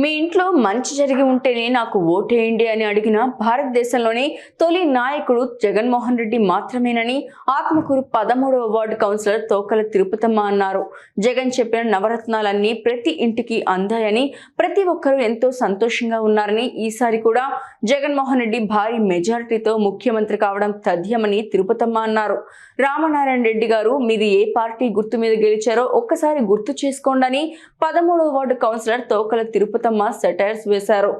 మీ ఇంట్లో మంచి జరిగి ఉంటేనే నాకు ఓటేయండి అని అడిగిన భారతదేశంలోని తొలి నాయకుడు జగన్మోహన్ రెడ్డి మాత్రమేనని ఆత్మకూరు పదమూడవ వార్డు కౌన్సిలర్ తోకల తిరుపతమ్మ అన్నారు. జగన్ చెప్పిన నవరత్నాలన్నీ ప్రతి ఇంటికి అందాయని ప్రతి ఒక్కరూ ఎంతో సంతోషంగా ఉన్నారని ఈసారి కూడా జగన్మోహన్ రెడ్డి భారీ మెజారిటీతో ముఖ్యమంత్రి కావడం తథ్యమని తిరుపతమ్మ అన్నారు. రామనారాయణ రెడ్డి గారు మీరు ఏ పార్టీ గుర్తు మీద గెలిచారో ఒక్కసారి గుర్తు చేసుకోండి అని పదమూడవ ward councillor Tokala Tirupatamma satires వేశారు.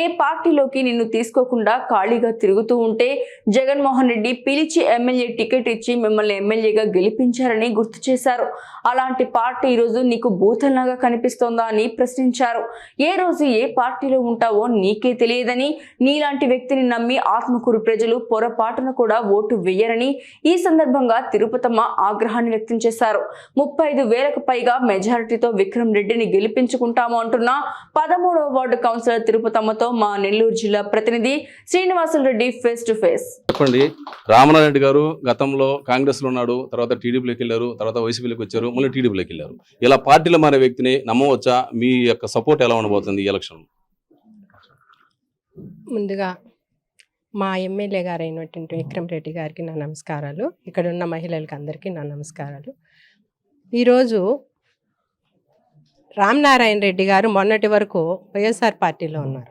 ఏ పార్టీలోకి నిన్ను తీసుకోకుండా ఖాళీగా తిరుగుతూ ఉంటే జగన్మోహన్ రెడ్డి పిలిచి ఎమ్మెల్యే టికెట్ ఇచ్చి మిమ్మల్ని ఎమ్మెల్యేగా గెలిపించారని గుర్తు చేశారు. అలాంటి పార్టీ ఈరోజు నీకు భూతంలాగా కనిపిస్తోందా అని ప్రశ్నించారు. ఏ రోజు ఏ పార్టీలో ఉంటావో నీకే తెలియదని నీలాంటి వ్యక్తిని నమ్మి ఆత్మకూరు ప్రజలు పొరపాటున కూడా ఓటు వేయరని ఈ సందర్భంగా తిరుపతమ్మ ఆగ్రహాన్ని వ్యక్తం చేశారు. ముప్పై ఐదు వేలకు పైగా మెజారిటీతో విక్రమ్ రెడ్డిని గెలిపించుకుంటాము అంటున్న పదమూడవ వార్డు కౌన్సిలర్ తిరుపతమ్మతో మా నెల్లూరు జిల్లా ప్రతినిధి Srinivasulu Reddy face to face చెప్పండి. రామనారాయణ రెడ్డి గారు గతంలో కాంగ్రెస్లో ఉన్నాడు తర్వాత టీడీపీలోకి వెళ్ళారు తర్వాత వైసీపీలోకి వచ్చారు మళ్ళీ టీడీపీలోకి వెళ్ళారు. ఇలా పార్టీలో మారే వ్యక్తిని నమ్మవచ్చా? మీ యొక్క సపోర్ట్ ఎలా ఉండబోతుంది ఈ ఎలక్షన్? ముందుగా మా ఎమ్మెల్యే గారు అయినటువంటి విక్రమ్ రెడ్డి గారికి నా నమస్కారాలు. ఇక్కడ ఉన్న మహిళలకి అందరికీ నా నమస్కారాలు. ఈరోజు రామనారాయణ రెడ్డి గారు మొన్నటి వరకు వైఎస్ఆర్ పార్టీలో ఉన్నారు.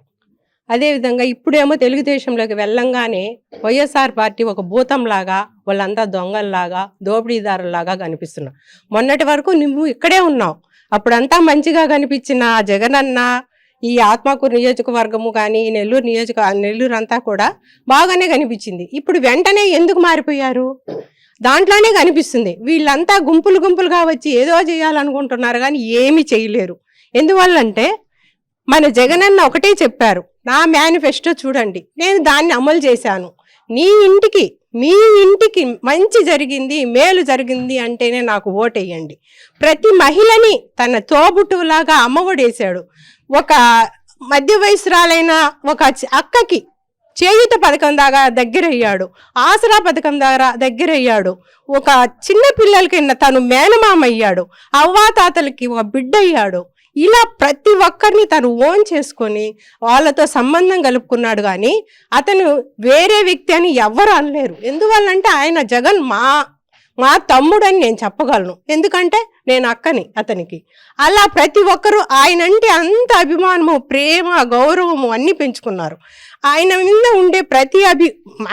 అదేవిధంగా ఇప్పుడేమో తెలుగుదేశంలోకి వెళ్ళంగానే వైఎస్ఆర్ పార్టీ ఒక భూతంలాగా వాళ్ళంతా దొంగల్లాగా దోపిడీదారులాగా కనిపిస్తున్నారు. మొన్నటి వరకు నువ్వు ఇక్కడే ఉన్నావు. అప్పుడంతా మంచిగా కనిపించిన జగనన్న ఈ ఆత్మకూరు నియోజకవర్గము కానీ నెల్లూరు నియోజక నెల్లూరు అంతా కూడా బాగానే కనిపించింది. ఇప్పుడు వెంటనే ఎందుకు మారిపోయారు? దాంట్లోనే కనిపిస్తుంది. వీళ్ళంతా గుంపులు గుంపులుగా వచ్చి ఏదో చేయాలనుకుంటున్నారు కానీ ఏమీ చేయలేరు. ఎందువల్లంటే మన జగనన్న ఒకటే చెప్పారు. నా మేనిఫెస్టో చూడండి. నేను దాన్ని అమలు చేశాను. నీ ఇంటికి మీ ఇంటికి మంచి జరిగింది మేలు జరిగింది అంటేనే నాకు ఓటేయండి. ప్రతి మహిళని తన తోబుట్టులాగా అమ్మఒడేశాడు ఒక మధ్య వయసురాలైన ఒక అక్కకి చేయూత పథకం దాకా దగ్గరయ్యాడు. ఆసరా పథకం ద్వారా దగ్గరయ్యాడు. ఒక చిన్న పిల్లలకి తను మేనమామ అయ్యాడు అవ్వాతాతలకి ఒక బిడ్డ అయ్యాడు ఇలా ప్రతి ఒక్కరిని తను ఓన్ చేసుకొని వాళ్ళతో సంబంధం కలుపుకున్నాడు కానీ అతను వేరే వ్యక్తి అని ఎవ్వరు అనలేరు. ఎందువల్లంటే ఆయన జగన్ మా మా తమ్ముడని నేను చెప్పగలను. ఎందుకంటే నేను అక్కని అతనికి. అలా ప్రతి ఒక్కరూ ఆయనంటే అంత అభిమానము ప్రేమ గౌరవము అన్నీ పెంచుకున్నారు. ఆయన మీద ఉండే ప్రతి అభి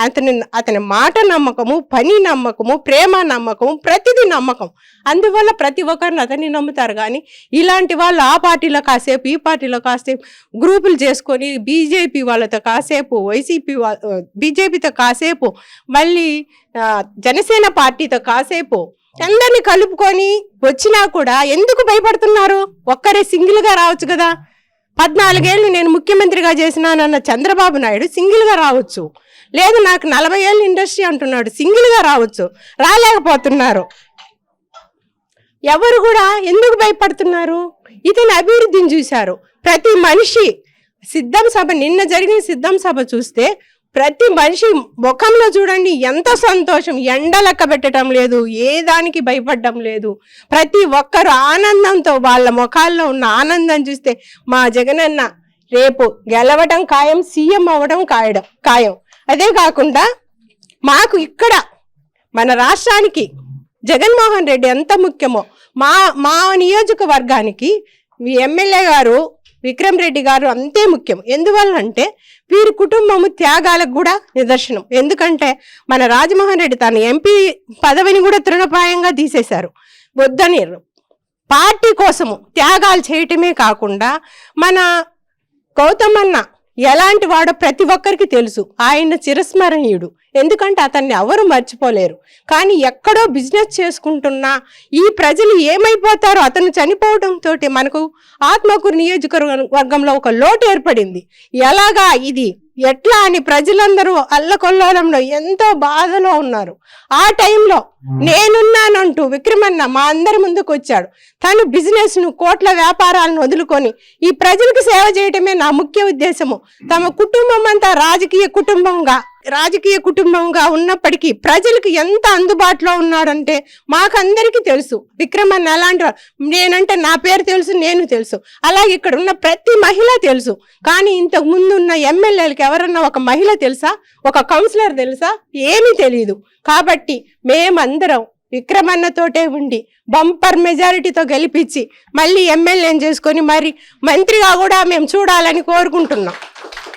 అతని అతని మాట నమ్మకము పని నమ్మకము ప్రేమ నమ్మకము ప్రతిదీ నమ్మకం. అందువల్ల ప్రతి ఒక్కరిని అతన్ని నమ్ముతారు. కానీ ఇలాంటి వాళ్ళు ఆ పార్టీలో కాసేపు ఈ పార్టీలో కాసేపు గ్రూపులు చేసుకొని బీజేపీ వాళ్ళతో కాసేపు వైసీపీ బీజేపీతో కాసేపు మళ్ళీ జనసేన పార్టీతో కాసేపు అందరిని కలుపుకొని వచ్చినా కూడా ఎందుకు భయపడుతున్నారు? ఒక్కరే సింగిల్గా రావచ్చు కదా. పద్నాలుగేళ్ళు నేను ముఖ్యమంత్రిగా చేసినానన్న చంద్రబాబు నాయుడు సింగిల్గా రావచ్చు. లేదు నాకు నలభై ఏళ్ళు ఇండస్ట్రీ అంటున్నాడు సింగిల్గా రావచ్చు. రాలేకపోతున్నారు. ఎవరు కూడా ఎందుకు భయపడుతున్నారు? ఇతని అభివృద్ధిని చూశారు. ప్రతి మనిషి సిద్ధం సభ నిన్న జరిగిన సిద్ధం సభ చూస్తే ప్రతి మనిషి ముఖంలో చూడండి ఎంత సంతోషం. ఎండ లెక్క పెట్టడం లేదు ఏ దానికి భయపడడం లేదు. ప్రతి ఒక్కరు ఆనందంతో వాళ్ళ ముఖాల్లో ఉన్న ఆనందం చూస్తే మా జగనన్న రేపు గెలవడం ఖాయం సీఎం అవ్వడం ఖాయడం ఖాయం. అదే కాకుండా మాకు ఇక్కడ మన రాష్ట్రానికి జగన్మోహన్ రెడ్డి ఎంత ముఖ్యమో మా మా నియోజకవర్గానికి మీ ఎమ్మెల్యే గారు విక్రమ్ రెడ్డి గారు అంతే ముఖ్యం. ఎందువల్లంటే వీరి కుటుంబము త్యాగాలకు కూడా నిదర్శనం. ఎందుకంటే మన రాజమోహన్ రెడ్డి తన ఎంపీ పదవిని కూడా తృణప్రాయంగా తీసేశారు. వద్దని పార్టీ కోసము త్యాగాలు చేయటమే కాకుండా మన గౌతమన్న ఎలాంటి వాడో ప్రతి ఒక్కరికి తెలుసు. ఆయన చిరస్మరణీయుడు. ఎందుకంటే అతన్ని ఎవరు మర్చిపోలేరు. కానీ ఎక్కడో బిజినెస్ చేసుకుంటున్నా ఈ ప్రజలు ఏమైపోతారో అతను చనిపోవడంతో మనకు ఆత్మకూరు నియోజకవర్గంలో ఒక లోటు ఏర్పడింది. ఎలాగా ఇది? ఎట్లా అని ప్రజలందరూ అల్లకొల్లోలంలో ఎంతో బాధలో ఉన్నారు. ఆ టైంలో నేనున్నానంటూ విక్రమన్న మా అందరి ముందుకు వచ్చాడు. తను బిజినెస్ను కోట్ల వ్యాపారాలను వదులుకొని ఈ ప్రజలకు సేవ చేయటమే నా ముఖ్య ఉద్దేశము. తమ కుటుంబం అంతా రాజకీయ కుటుంబంగా రాజకీయ కుటుంబంగా ఉన్నప్పటికీ ప్రజలకు ఎంత అందుబాటులో ఉన్నాడంటే మాకందరికీ తెలుసు. విక్రమన్ ఎలాంటి నేనంటే నా పేరు తెలుసు నేను తెలుసు. అలాగే ఇక్కడ ఉన్న ప్రతి మహిళ తెలుసు. కానీ ఇంతకు ముందు ఉన్న ఎమ్మెల్యేలకు ఎవరన్నా ఒక మహిళ తెలుసా? ఒక కౌన్సిలర్ తెలుసా? ఏమీ తెలియదు కాబట్టి మేమందరం విక్రమన్నతోటే ఉండి బంపర్ మెజారిటీతో గెలిపించి మళ్ళీ ఎమ్మెల్యేని చేసుకొని మరి మంత్రిగా కూడా మేము చూడాలని కోరుకుంటున్నాం.